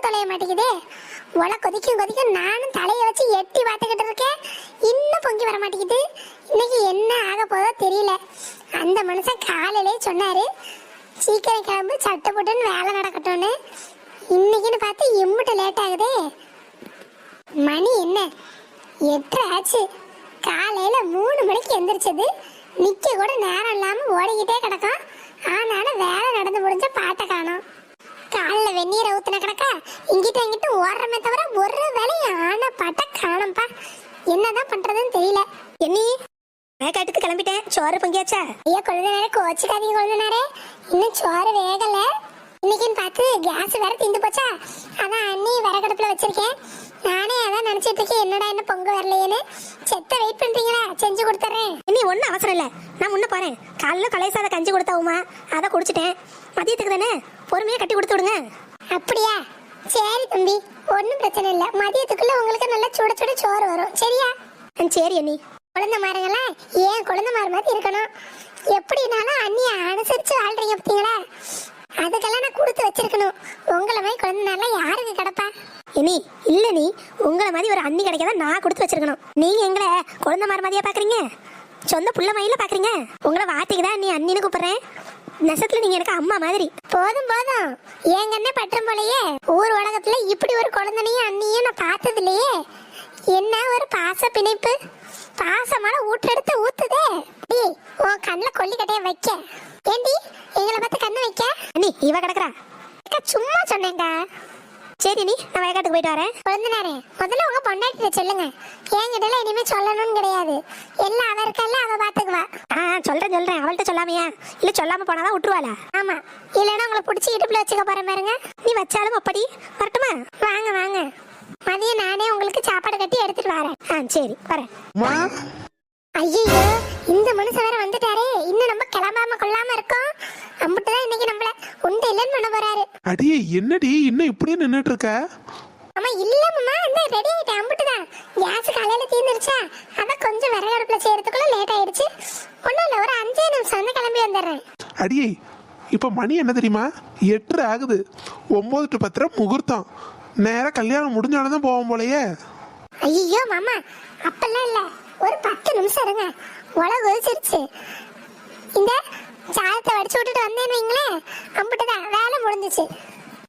தொலைய மாட்டேங்குதே. உல கொதிக்கும் கொதிக்கும் நானும் தலையை வச்சு எட்டி பார்த்துக்கிட்டு இருக்கேன். இன்னும் பொங்கி வர மாட்டேங்குது. இன்னைக்கு என்ன ஆக போதோ தெரியல. அந்த மனுஷன் காலையிலே சொன்னாரு சீக்கிரம் கிளம்பு சட்டை போட்டுன்னு வேலை நடக்கட்டும்னு. இன்னைக்குன்னு பார்த்து இம்மிட்ட லேட் ஆகுதே. மணி என்ன? எட்டு ஆச்சு. காலையில மூணு மணிக்கு எந்திரிச்சது. நிக்க கூட நேரம் இல்லாம ஓடிக்கிட்டே கிடக்கும் ஆனாலும் வேலை நடந்து முடிஞ்ச பாட்டை காணோம். காலில் வெந்நீரை ஊத்துன கிடக்க இங்கிட்ட இங்கிட்ட ஓடுறமே தவிர ஒரு வேலையும் ஆனா பாட்டை காணும்பா என்னதான் பண்றதுன்னு தெரியல. என்னி வேக்காட்டுக்கு கிளம்பிட்டேன். சோறு பொங்கியாச்சா? ஐயா கொழுந்தனாரே கோச்சிக்காதீங்க கொழுந்தனாரே. இன்னும் சோறு வேகல. இன்னைக்குன்னு பார்த்து கேஸ் வேற தீந்து போச்சா? அதான் அண்ணி விறகடுப்புல வச்சிருக்கேன். நானே அதான் நினைச்சிட்டு இருக்கேன் என்னடா என்ன பொங்க வரலையேன்னு. செத்த வெயிட் பண்றீங்களா? செஞ்சு கொடுத்துறேன் இனி ஒன்றும் அவசரம் இல்லை. நான் முன்ன போறேன். காலைல கலை சாதம் கஞ்சி கொடுத்தாவுமா அதை குடிச்சிட்டேன். மதியத்துக்கு தானே? பொறுமையாக கட்டி கொடுத்து விடுங்க. அப்படியா? சரி தம்பி ஒன்றும் பிரச்சனை இல்லை. மதியத்துக்குள்ள உங்களுக்கு நல்லா சுட சுட சோறு வரும். சரியா? சரி அண்ணி. குழந்தை மாருங்கெல்லாம் ஏன் குழந்தை மாறு மாதிரி இருக்கணும்? எப்படினாலும் அண்ணியை அனுசரிச்சு வாழ்றீங்க பார்த்தீங்களா அதுக்கெல்லாம் நான் கொடுத்து வச்சிருக்கணும். உங்களை மாதிரி குழந்தைனால யாருக்கு கிடப்பா? இனி இல்ல நீ உங்களை மாதிரி ஒரு அண்ணி கிடைக்காத நான் கொடுத்து வச்சிருக்கணும். நீங்க எங்களை குழந்தை மாற மாதிரியா பாக்குறீங்க? சொந்த புள்ள மயில பாக்குறீங்க? உங்களை வார்த்தைக்கு தான் நீ அண்ணின்னு கூப்பிடுறேன். நெசத்துல நீங்க எனக்கு அம்மா மாதிரி. போதும் போதும். என் கண்ணே பட்டம் போலயே. ஊர் உலகத்துல இப்படி ஒரு குழந்தைனையும் அண்ணியும் நான் பார்த்தது இல்லையே என்ன ஒரு பாச பிணைப்பு? பாசமான ஊற்றெடுத்து ஊத்துதே. நீ ஓ கண்ணில் கொல்லிக்கட்டைய வைக்க. ஏண்டி எங்களை பார்த்து கண்ணு வைக்க? அண்ணி இவ கிடக்குறா. அக்கா, சும்மா சொன்னேன்டா. சரி நீ நான் வயக்காட்டுக்கு போயிட்டு வரேன். குழந்தைனாரே முதல்ல உங்க பொண்டாட்டிட்ட சொல்லுங்க. என்கிட்ட இனிமே சொல்லணும்னு கிடையாது. எல்லாம் அவ இருக்கல்ல அவ பாத்துக்குவா. ஆ சொல்றேன் சொல்றேன். அவள்கிட்ட சொல்லாமையா? இல்ல சொல்லாம போனாதான் விட்டுருவாளா? ஆமா. இல்லைன்னா உங்களை பிடிச்சி இடுப்புல வச்சுக்க போறேன் பாருங்க. நீ வச்சாலும் அப்படி வரட்டுமா? வாங்க வாங்க. மதியம் நானே உங்களுக்கு சாப்பாடு கட்டி எடுத்துட்டு வரேன். ஆ சரி வரேன். அம்மா ஐயோ இந்த மனுஷன் வேற வந்துட்டாரே. இன்னும் நம்ம கிளம்பாம கொள்ளாம இருக்கோம். அம்பிட்டு தான் இன்னைக்கு நம்மள உண்டு இல்லைன்னு பண்ண போறாரு அடியே என்னடி இன்னும் இப்படியே நின்னுட்டு இருக்க ஆமா இல்லம்மா இந்த ரெடி ஆயிட்டேன் அம்பிட்டு தான் கேஸ் காலையில தீர்ந்துருச்சா அதான் கொஞ்சம் விறகு அடுப்புல செய்யறதுக்குள்ள லேட் ஆயிடுச்சு. ஒண்ணும் இல்ல ஒரு அஞ்சே நிமிஷம் வந்து கிளம்பி வந்துடுறேன். அடியே இப்ப மணி என்ன தெரியுமா? எட்டரை ஆகுது. ஒன்பது டு பத்தரை முகூர்த்தம். நேரா கல்யாணம் முடிஞ்சாலும் தான் போவோம் போலயே. ஐயோ மாமா அப்பெல்லாம் இல்ல. ஒரு பத்து நிமிஷம் இருங்க. உலக கொதிச்சிருச்சு. இந்த சாதத்தை வடிச்சு விட்டுட்டு வந்தேன்னு வைங்களேன் அம்பிட்டு தான் வேலை முடிஞ்சிச்சு.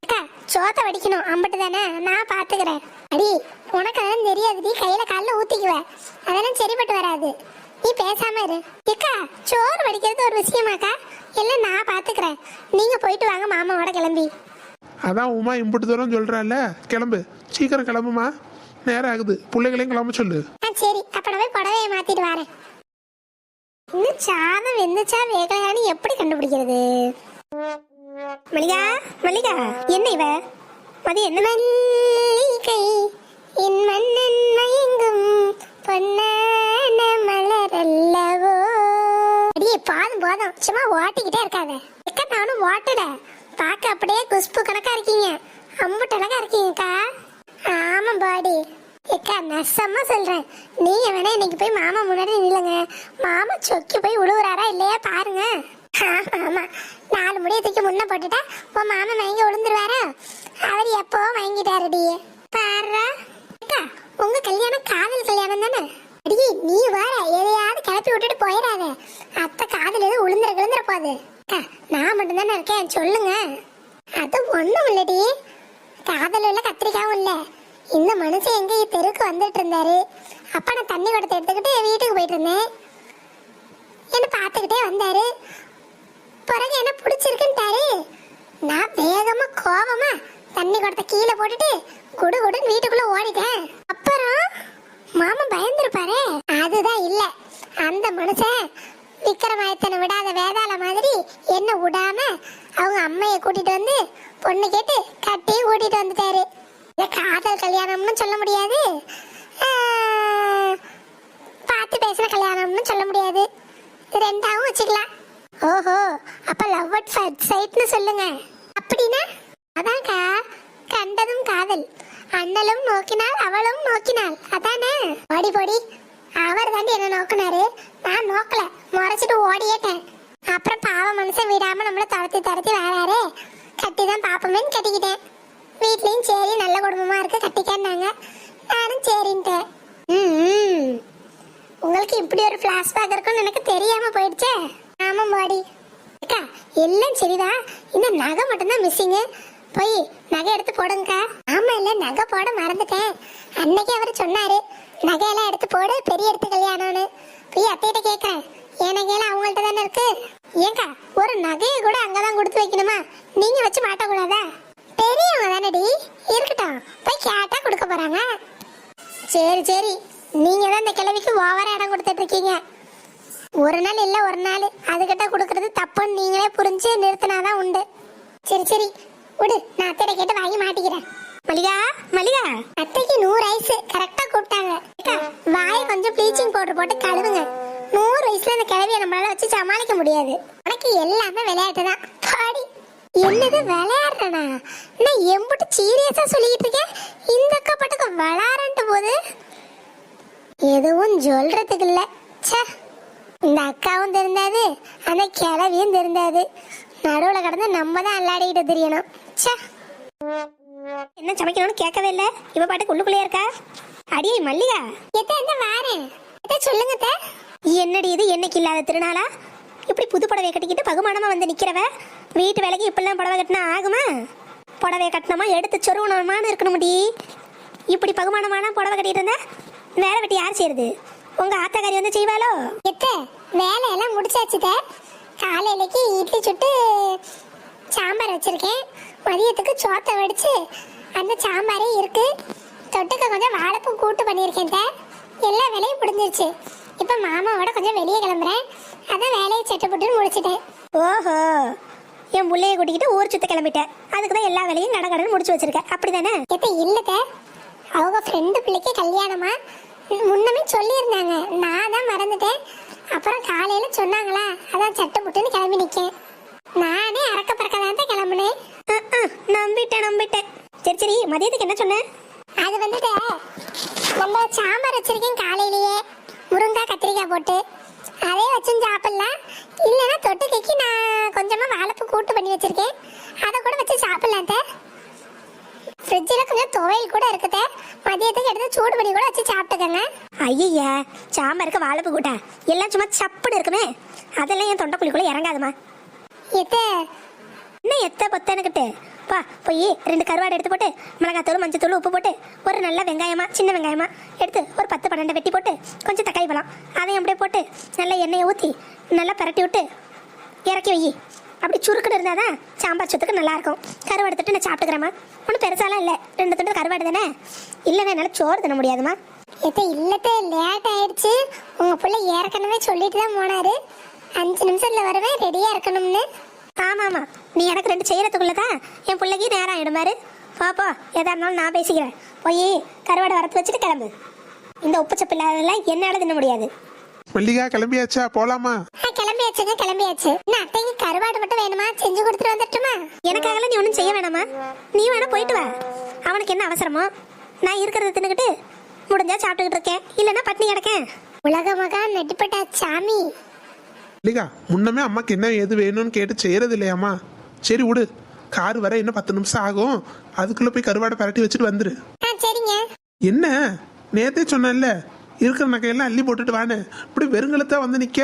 அக்கா சோத்தை வடிக்கணும் அம்பிட்டு தானே நான் பாத்துக்கிறேன். அடி உனக்கு அதெல்லாம் தெரியாது. நீ கையில காலில் ஊத்திக்குவ. அதெல்லாம் சரிப்பட்டு வராது. நீ பேசாம இரு. அக்கா சோறு வடிக்கிறது ஒரு விஷயமாக்கா எல்லாம் நான் பாத்துக்கிறேன். நீங்க போயிட்டு வாங்க மாமாவோட கிளம்பி. அதான் உமா இம்புட்டு தூரம் சொல்றால கிளம்பு. சீக்கிரம் கிளம்புமா? நேரம் ஆகுது. பிள்ளைகளையும் கிளம்ப சொல்லு. ஆ சரி. அப்ப நான் போய் புடவைய மாத்திட்டு வரேன். சாதம் வெந்துச்சா வேகலையான்னு எப்படி கண்டுபிடிக்கிறது? மல்லிகா மல்லிகா என்ன இவ? மதி என்ன மல்லிகை? என் மன்னன் மயங்கும் பொன்னான மலர் அல்லவோ? அடியே பாதம் போதும். சும்மா ஓட்டிக்கிட்டே இருக்காத. எக்க நானும் ஓட்டுட. பார்க்க அப்படியே குஷ்பு கணக்கா இருக்கீங்க. அம்புட்டு அழகா இருக்கீங்கக்கா. ஆமா பாடி. ஏக்கா நெசமா சொல்றேன். நீங்க வேணா இன்னைக்கு போய் மாமா முன்னாடி நில்லுங்க. மாமா சொக்கி போய் உழுவுறாரா இல்லையா பாருங்க. ஆமா ஆமா. நாலு முடியை தூக்கி முன்ன போட்டுட்டா உன் மாமா மயங்கி விழுந்துருவாரா அவர் எப்போ வாங்கிட்டாருடி பாருறா அக்கா உங்க கல்யாணம் காதல் கல்யாணம் தானே? அடி நீ வர எதையாவது கிளப்பி விட்டுட்டு போயிடாத. அத்தை காதல் எதுவும் உளுந்துற கிழந்துற போகுது. அக்கா நான் மட்டும் தானே இருக்கேன் சொல்லுங்க. அது ஒண்ணும் இல்லடி. காதல் இல்ல கத்திரிக்காவும் இல்லை. இந்த மனுஷன் எங்க தெருக்கு வந்துட்டு இருந்தாரு? அப்ப நான் தண்ணி குடத்தை எடுத்துக்கிட்டு வீட்டுக்கு போயிட்டு இருந்தேன். என்ன பார்த்துக்கிட்டே வந்தாரு. பிறகு என்ன பிடிச்சிருக்குன்ட்டாரு? நான் வேகமா கோபமா தண்ணி குடத்தை கீழே போட்டுட்டு குடு குடுன்னு வீட்டுக்குள்ள ஓடிட்டேன். அப்புறம் மாமா பயந்துருப்பாரு. அதுதான் இல்ல. அந்த மனுஷன் விக்ரமாயத்தனை விடாத வேதாள மாதிரி என்ன விடாம அவங்க அம்மைய கூட்டிட்டு வந்து பொண்ணு கேட்டு கட்டியும் கூட்டிட்டு வந்துட்டாரு. காதல் கல்யாணம்னு சொல்ல முடியாது. பார்த்து பேசின கல்யாணம்னு சொல்ல முடியாது. இது ரெண்டாவும் வச்சுக்கலாம். ஓஹோ அப்ப லவ் அட் ஃபர்ஸ்ட் சைட்னு சொல்லுங்க. அப்படின்னா அதான்க்கா கண்டதும் காதல். அண்ணலும் நோக்கினால் அவளும் நோக்கினாள் அதானே? ஓடி போடி. அவர் தாண்டி என்ன நோக்குனாரு? நான் நோக்கல. முறைச்சிட்டு ஓடியேட்டேன் அப்புறம் பாவ மனுஷன் விடாம நம்மள துரத்தி துரத்தி வராரு. கட்டி தான் பாப்போமேன்னு கட்டிக்கிட்டேன். வீட்லயும் சரி நல்ல குடும்பமா இருக்கு கட்டிக்கன்னாங்க. நானும் சரின்ட்டேன். ம், ம். உங்களுக்கு இப்படி ஒரு பிளாஷ்பேக் இருக்கும்னு எனக்கு தெரியாம போயிடுச்சே. ஆமா மாடி. அக்கா எல்லாம் சரிதான் இந்த நகை மட்டும்தான் மிஸ்ஸிங்கு போய் நகை எடுத்து போடுங்கக்கா. ஆமா இல்ல நகை போட மறந்துட்டேன். அன்னைக்கு அவர் சொன்னாரு நகையெல்லாம் எடுத்து போடு பெரிய எடுத்து கல்யாணம்னு. போய் அத்தைகிட்ட கேட்கறேன் என் நகையெல்லாம் அவங்கள்ட்ட தானே இருக்கு? ஏங்கா ஒரு நகையை கூட அங்கதான் கொடுத்து வைக்கணுமா? நீங்க வச்சு மாட்டக்கூடாதா? பெரியவங்க தானடி? இருக்கட்டும். போய் கேட்டா கொடுக்க போறாங்க. சரி சரி. நீங்க தான் இந்த கிழவிக்கு ஓவரா இடம் கொடுத்துட்டு இருக்கீங்க. ஒரு நாள் இல்ல ஒரு நாள். அதுகிட்ட கொடுக்கறது தப்புன்னு நீங்களே புரிஞ்சு நிறுத்தினாதான் உண்டு. சரி சரி. விடு. நான் அத்தையிட்ட கேட்டு வாங்கி மாட்டிக்கிறேன். மல்லிகா மல்லிகா. அத்தைக்கு நூறு வயசு கரெக்டா கூப்பிட்டாங்க. அக்கா, வாயை கொஞ்சம் ப்ளீச்சிங் பவுடர் போட்டு கழுவுங்க. நூறு வயசுல இந்த கிழவியை நம்மளால வச்சு சமாளிக்க முடியாது. உனக்கு எல்லாமே விளையாட்டு தான் பாடி என்னது விளையாடுறனா? நான் எம்புட்டு சீரியஸா சொல்லிட்டு இருக்கேன் இந்த அக்கா பாட்டுக்கு விளாறன்ட்டு போது எதுவும் சொல்றதுக்கு இல்ல. சே இந்த அக்காவும் தெரிந்தாது அந்த கிளவியும் தெரிந்தாது நடுவுல கடந்து நம்ம தான் அல்லாடிக்கிட்டு தெரியணும். சே என்ன சமைக்கணும்னு கேட்கவே இல்ல. இவ பாட்டுக்கு உள்ளுக்குள்ளே இருக்கா? அடியே மல்லிகா. எத்த என்ன வாரேன் எத்த சொல்லுங்க அத்தை. என்னடி இது? என்னைக்கு இல்லாத திருநாளா? இப்படி புது புடவை கட்டிக்கிட்டு பகுமானமா வந்து நிக்கிறவ? வீட்டு வேலைக்கு இப்பெல்லாம் புடவை கட்டினா ஆகுமா? புடவைய கட்டினமா எடுத்து சொருவணுமான்னு இருக்கணும்டி. இப்படி பகுமானமான புடவை கட்டிட்டு இருந்தா வேலை வெட்டி யார் செய்யறது? உங்க ஆத்தாக்காரி வந்து செய்வாளோ? எத்த வேலையெல்லாம் முடிச்சாச்சுத காலையிலக்கு இட்லி சுட்டு சாம்பார் வச்சிருக்கேன். மதியத்துக்கு சோத்தை வடிச்சு அந்த சாம்பாரே இருக்கு. தொட்டுக்க கொஞ்சம் வாழைப்பூ கூட்டு பண்ணியிருக்கேன் தே. எல்லா வேலையும் முடிஞ்சிருச்சு. இப்போ மாமாவோட கொஞ்சம் வெளியே கிளம்புறேன். அதான் வேலையை சட்டப்பட்டு முடிச்சிட்டேன். ஓஹோ. என் புள்ளைய கூட்டிக்கிட்டு ஊர் சுத்த கிளம்பிட்டேன். அதுக்கு தான் எல்லா வேலையும் கடகடன்னு முடிச்சு வச்சிருக்க அப்படிதானே? எத்த இல்லத்த. அவங்க ஃப்ரெண்டு பிள்ளைக்கு கல்யாணமா? முன்னமே சொல்லியிருந்தாங்க. நான் தான் மறந்துட்டேன். அப்புறம் காலையில சொன்னாங்களா? அதான் சட்டை புட்டுன்னு கிளம்பி நிக்கேன். நானே அறக்க பறக்க தான் கிளம்புனேன். நம்பிட்டேன் நம்பிட்டேன். சரி சரி மதியத்துக்கு என்ன சொன்ன? அது வந்துட்டு நம்ம சாம்பார் வச்சிருக்கேன் காலையிலேயே. முருங்காய் கத்திரிக்காய் போட்டு. அதே வச்சும் சாப்பிடலாம். இல்லைன்னா தொட்டுக்கைக்கு நான் கொஞ்சமா வாழைப்பூ கூட்டு பண்ணி வச்சிருக்கேன் அதை கூட வச்சு சாப்பிடலாம் அத்தை. ஃப்ரிட்ஜில் கொஞ்சம் துவையல் கூட இருக்குதே. மதியத்துக்கு எடுத்து சூடு பண்ணி கூட வச்சு சாப்பிட்டுக்கங்க. ஐயா சாம்பாருக்கு வாழைப்பு கூட்டா. எல்லாம் சும்மா சப்புன்னு இருக்குமே. அதெல்லாம் என் தொண்டைக்குழிக்குள்ள இறங்காதுமா. எத்தே? என்ன எத்த பொத்தனுக்கிட்டு? பா போய் ரெண்டு கருவாடு எடுத்து போட்டு மிளகாத்தூள் மஞ்சத்தூள் உப்பு போட்டு ஒரு நல்ல வெங்காயமா சின்ன வெங்காயமா எடுத்து ஒரு பத்து பன்னெண்டு வெட்டி போட்டு கொஞ்சம் தக்காளி பழம் அதையும் அப்படியே போட்டு நல்ல எண்ணெயை ஊற்றி நல்லா பரட்டி விட்டு இறக்கி வை அப்படி சுருக்குன்னு இருந்தாதான் சாம்பார் சொத்துக்கு நல்லா இருக்கும் கருவாடு எடுத்துட்டு நான் சாப்பிட்டுக்கிறேம்மா. ஒன்றும் பெருசாலாம் இல்லை. ரெண்டு துண்டு கருவாடு தானே? இல்லைன்னா என்னால் சோறு தின முடியாதுமா எத்தே இல்லத்தே லேட் ஆயிடுச்சு. உங்க புள்ள ஏற்கனவே சொல்லிட்டு தான் போனாரு. அஞ்சு நிமிஷத்துல வருவேன் ரெடியா இருக்கணும்னு. ஆமாம் ஆமாம் நீ எனக்கு ரெண்டு செய்கிறதுக்குள்ளே தான் என் பிள்ளைக்கு நேரம் ஆகிடும் பாரு. போ போ. எதா இருந்தாலும் நான் பேசிக்கிறேன். போய் கருவாடை வறுத்து வச்சுட்டு கிளம்பு. இந்த உப்பு சப்பு இல்லாததெல்லாம் என்னால் தின்ன முடியாது. மல்லிகா கிளம்பியாச்சா? போலாமா? கிளம்பியாச்சுங்க கிளம்பியாச்சு. இன்னும் அத்தைக்கு கருவாடு மட்டும் வேணுமா? செஞ்சு கொடுத்துட்டு வந்துட்டுமா? எனக்காகலாம் நீ ஒன்றும் செய்ய வேணாமா? நீ வேணா போயிட்டு வா. அவனுக்கு என்ன அவசரமோ? நான் இருக்கிறத தின்னுக்கிட்டு முடிஞ்சா சாப்பிட்டுக்கிட்டு இருக்கேன். இல்லைன்னா பட்னி கிடக்கேன். உலக மகா நடிப்பட்டா சாமி. மல்லிகா முன்னமே அம்மாக்கு என்ன எது வேணும்னு கேட்டு செய்யறது இல்லையாம்மா சரி விடு. கார் வர இன்னும் பத்து நிமிஷம் ஆகும். அதுக்குள்ள போய் கருவாடை பரட்டி வச்சுட்டு வந்துரு. சரிங்க. என்ன? நேத்தே சொன்னேன்ல இருக்கிற நகையெல்லாம் அள்ளி போட்டுட்டு வானே இப்படி வெறுங்கலத்தா வந்து நிக்க?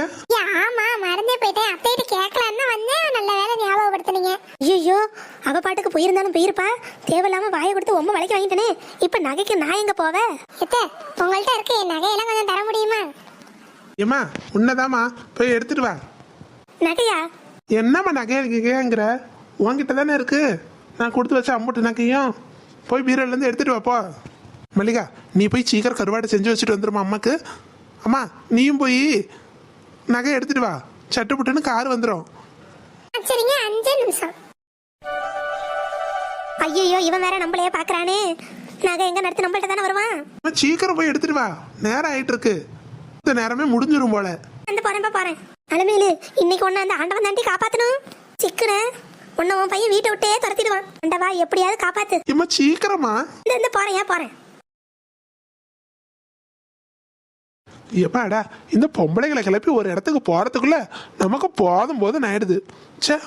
ஆமா மறந்தே போயிட்டேன். அத்தைகிட்ட கேட்கலான்னு வந்தேன். நல்ல வேலை ஞாபகப்படுத்துனீங்க. ஐயோ அவ பாட்டுக்கு போயிருந்தாலும் போயிருப்பா. தேவையில்லாம வாயை கொடுத்து ஒம்ப வளைக்க வாங்கிட்டனே. இப்போ நகைக்கு நான் எங்க போவேன் எத்தே உங்கள்ட்ட இருக்கு. என் நகையெல்லாம் கொஞ்சம் தர முடியுமா? ஏம்மா உன்னதாம்மா. போய் எடுத்துட்டு வா. நகையா? என்னம்மா நகைங்கிற உன்கிட்ட தானே இருக்கு. நான் கொடுத்து வச்ச அம்புட்டு நகையும். போய் பீரோல இருந்து எடுத்துட்டு வாப்போ மல்லிகா நீ போய் சீக்கிரம் கருவாடை செஞ்சு வச்சுட்டு வந்துருமா அம்மாக்கு? அம்மா நீயும் போய் நகை எடுத்துட்டு வா. சட்டு புட்டுன்னு கார் வந்துடும் சரிங்க அஞ்சு நிமிஷம். ஐயோ இவன் வேற நம்மளையே பாக்குறானே. நகை எங்க நடத்தி? நம்மள்ட்ட தானே வருவான்? சீக்கிரம் போய் எடுத்துட்டு வா. நேரம் ஆயிட்டு இருக்கு இந்த நேரமே முடிஞ்சிரும் போல. அந்த போறேன்ப்பா போறேன் அலமேலு இன்னைக்கு ஒன்னு அந்த ஆண்டவன் தாண்டி காப்பாத்தணும். சிக்கன உன்னை உன் பையன் வீட்டை விட்டே துரத்திடுவான். ஆண்டவா எப்படியாவது காப்பாத்து. இம்மா சீக்கிரமா. இந்த போறேன் ஏன் போறேன்? எப்பாடா இந்த பொம்பளைகளை கிளப்பி ஒரு இடத்துக்கு போகிறதுக்குள்ள நமக்கு போதும் போது நாயிடுது சே